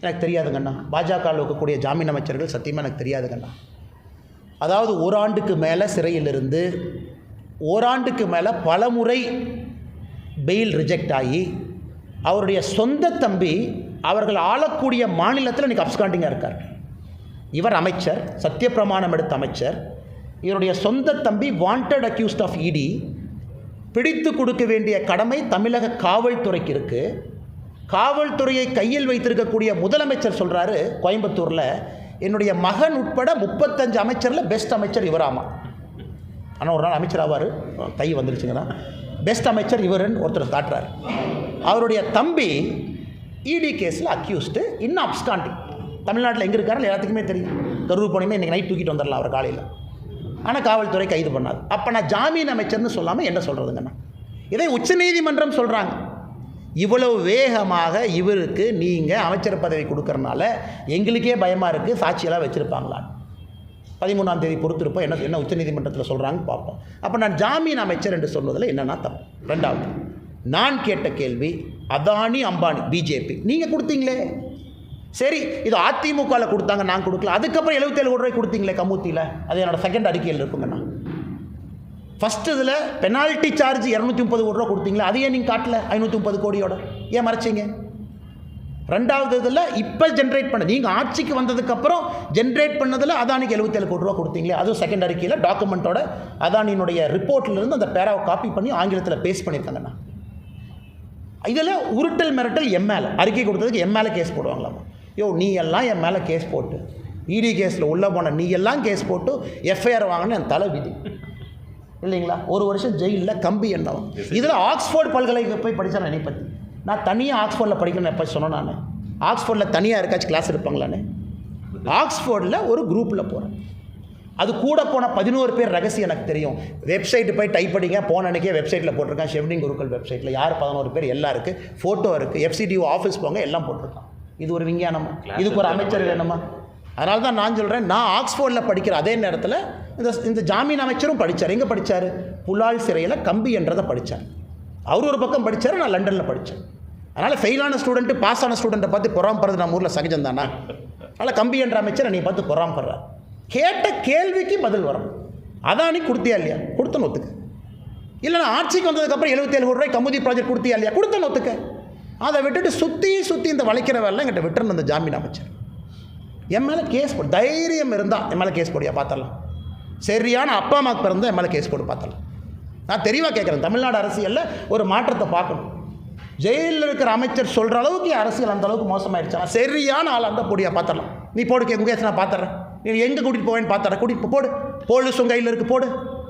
எனக்கு தெரியாதுங்கண்ணா பாஜகவில் இருக்கக்கூடிய ஜாமீன் அமைச்சர்கள் சத்தியமாக எனக்கு தெரியாதுங்கண்ணா அதாவது ஓராண்டுக்கு மேலே சிறையிலிருந்து ஓராண்டுக்கு மேலே பலமுறை பெயில் ரிஜெக்ட் ஆகி அவருடைய சொந்த தம்பி அவர்கள் ஆளக்கூடிய மாநிலத்தில் இன்றைக்கி அப்ஸ்காண்டிங்காக இருக்கார். இவர் அமைச்சர் சத்தியப்பிரமாணம் எடுத்த அமைச்சர். இவருடைய சொந்த தம்பி வாண்டட் அக்யூஸ்ட் ஆஃப் இடி பிடித்து கொடுக்க வேண்டிய கடமை தமிழக காவல்துறைக்கு இருக்குது காவல்துறையை கையில் வைத்திருக்கக்கூடிய முதலமைச்சர் சொல்கிறாரு கோயம்புத்தூரில் என்னுடைய மகன் உட்பட முப்பத்தஞ்சு அமைச்சரில் பெஸ்ட் அமைச்சர் இவராமா. ஆனால் ஒரு நாள் அமைச்சர் ஆவார். கை வந்துருச்சுங்கன்னா பெஸ்ட் அமைச்சர் இவருன்னு ஒருத்தர் காட்டுறார். அவருடைய தம்பி இடி கேஸில் அக்யூஸ்டு இன்னும் அப்ஸ்காண்டிங் தமிழ்நாட்டில் எங்கே இருக்காரு எல்லாத்துக்குமே தெரியும். கரூர் போனீங்கன்னா இன்றைக்கி நைட் தூக்கிட்டு வந்துடலாம் அவர் காலையில். ஆனால் காவல்துறை கைது பண்ணாது. அப்போ நான் ஜாமீன் அமைச்சர்னு சொல்லாமல் என்ன சொல்கிறதுங்கண்ணா இதை உச்சநீதிமன்றம் சொல்கிறாங்க இவ்வளவு வேகமாக இவருக்கு நீங்கள் அமைச்சர் பதவி கொடுக்கறனால எங்களுக்கே பயமாக இருக்குது சாட்சியெல்லாம் வச்சுருப்பாங்களா பதிமூணாம் தேதி பொறுத்திருப்போம் என்ன என்ன உச்சநீதிமன்றத்தில் சொல்கிறாங்க பார்ப்போம். அப்போ நான் ஜாமீன் அமைச்சர் என்று சொன்னதில் என்னென்னா தப்பு. ரெண்டாவது நான் கேட்ட கேள்வி அதானி அம்பானி பிஜேபி நீங்கள் கொடுத்தீங்களே. சரி இது அதிமுகவில் கொடுத்தாங்க நான் கொடுக்கல. அதுக்கப்புறம் எழுபத்தேழு கோடி ரூபாய் கொடுத்தீங்களே கமுத்தியில். அது என்னோட செகண்ட் அறிக்கையில் இருக்குங்கண்ணா. ஃபஸ்ட் இதில் பெனால்ட்டி சார்ஜ் இரநூத்தி முப்பது கோடி ரூபா கொடுத்தீங்களா? அதையே நீங்கள் காட்டல. ஐநூற்றி முப்பது கோடியோட. ஏன் மறைச்சிங்க? ரெண்டாவது இதில் இப்போ ஜென்ரேட் பண்ண நீங்கள் ஆட்சிக்கு வந்ததுக்கப்புறம் ஜென்ரேட் பண்ணதில் அதானிக்கு எழுபத்தேழு கோடி ரூபா கொடுத்தீங்களே. அதுவும் செகண்ட் அறிக்கையில் டாக்குமெண்ட்டோட அதானியினுடைய ரிப்போர்ட்லேருந்து அந்த பேராவை காப்பி பண்ணி ஆங்கிலத்தில் பேஸ் பண்ணியிருக்காங்கண்ணா இதில் உருட்டல் மிரட்டல் எம் மேலே. அறிக்கை கொடுத்ததுக்கு எம்எல்ஏ மேலே கேஸ் போடுவாங்களாமா. யோ நீ எல்லாம் என் மேலே கேஸ் போட்டு இடி கேஸில் உள்ளே போன நீ எல்லாம் கேஸ் போட்டு எஃப்ஐஆர் வாங்கின என் தலை விதி. இல்லைங்களா? ஒரு வருஷம் ஜெயிலில் கம்பி என்னவன் இதில் ஆக்ஸ்ஃபோர்ட் பல்கலைக்கு போய் படித்தேன் என்னை பற்றி நான் தனியாக ஆக்ஸ்ஃபோர்டில் படிக்கணும்னு எப்போ சொன்னேன் நான்? ஆக்ஸ்ஃபோர்டில் தனியாக இருக்காச்சும் கிளாஸ் எடுப்பாங்களான்னு? ஆக்ஸ்ஃபோர்டில் ஒரு குரூப்பில் போகிறேன் அது கூட போன பதினோரு பேர் ரகசியம் எனக்கு தெரியும். வெப்சைட்டு போய் டைப் படிங்க போன அன்றைக்கே வெப்சைட்டில் போட்டிருக்கேன். ஷெவ்னிங் குருக்கள் வெப்சைட்டில் யார் பதினோரு பேர்? எல்லாம் இருக்குது ஃபோட்டோ இருக்குது எஃப்சிடிஓ ஆஃபீஸ் போங்க எல்லாம் போட்டிருக்கான். இது ஒரு விஞ்ஞானமா? இதுக்கு ஒரு அமைச்சர் வேணுமா? அதனால தான் நான் சொல்கிறேன் நான் ஆக்ஸ்ஃபோர்டில் படிக்கிற அதே நேரத்தில் இந்த இந்த ஜாமீன் அமைச்சரும் படித்தார் எங்கே படித்தார் புலால் சிறையில் கம்பி என்றதை படித்தார் அவர் ஒரு பக்கம் படித்தார் நான் லண்டனில் படித்தேன் அதனால் ஃபெயிலான ஸ்டூடெண்ட்டு பாஸ் ஆன ஸ்டூடெண்ட்டை பார்த்து பொறாமப்படுறது நம்ம ஊரில் சகஜம் தானா? அதனால் கம்பி என்ற அமைச்சரை நீ பார்த்து பொறாமப்படுறார் கேட்ட கேள்விக்கு பதில் வரும். அதான் நீ கொடுத்தியா இல்லையா? கொடுத்தன ஒத்துக்க இல்லைனா ஆட்சிக்கு வந்ததுக்கப்புறம் எழுபத்தேழு கோடி ரூபாய் கமுதி ப்ராஜெக்ட் கொடுத்தியா இல்லையா? கொடுத்தன ஒத்துக்க அதை விட்டுட்டு சுற்றி சுற்றி இந்த வளைக்கிற வேலை என்கிட்ட விட்டுருந்த அந்த ஜாமீன் அமைச்சர். என் மேலே கேஸ் போடு. தைரியம் இருந்தால் என் மேலே கேஸ் போடியா பார்த்தலாம் சரியான அப்பா அம்மாவுக்கு பிறந்தால் என் மேலே கேஸ் போடு பார்த்தலாம் நான் தெளிவாக கேட்குறேன் தமிழ்நாடு அரசியலில் ஒரு மாற்றத்தை பார்க்கணும். ஜெயிலில் இருக்கிற அமைச்சர் சொல்கிற அளவுக்கு அரசியல் அந்த அளவுக்கு மோசமாயிடுச்சா சரியான ஆள் அந்த பொடியா பார்த்துடலாம் நீ போடு கே முகேஷ் நான் பார்த்துறேன் நீ எங்கே கூட்டிகிட்டு போவேன்னு பார்த்துறேன் கூட்டிகிட்டு போடு. போலீஸ் உங்கள் கையில் இருக்குது போடு.